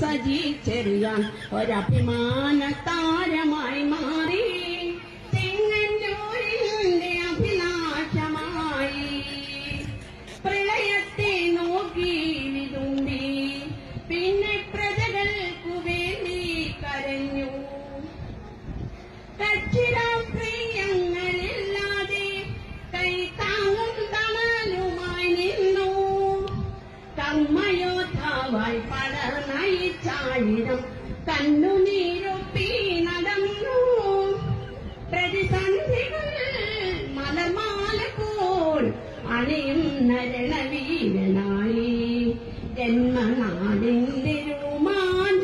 സജി ചെറിയാൻ ഒരഭിമാന താരമായി മാറി. കർമ്മയോദ്ധാവായി പട നയിച്ചായിരം കണ്ണുനീരൊപ്പി നടന്നു. പ്രതിസന്ധികൾ മലമാല പോൽ അണിയും നരണവീരനായി. ജന്മനാടിന്റെ രോമാഞ്ചമായി.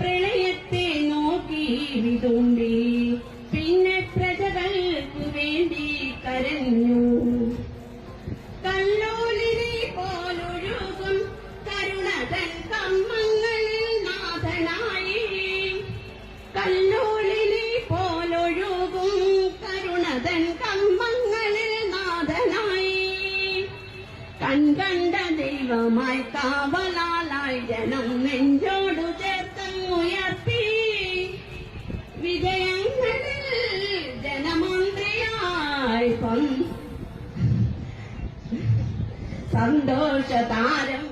പ്രളയത്തെ നോക്കി വിതുമ്പി. പിന്നെ പ്രജകൾക്കു വേണ്ടി കരഞ്ഞു. കൺകണ്ട ദൈവമായി കാവലാലായി ജനം നെഞ്ചോടു ചേർത്തുയർത്തി വിജയങ്ങളിൽ ജനമന്ത്രിയായി സന്തോഷ താരം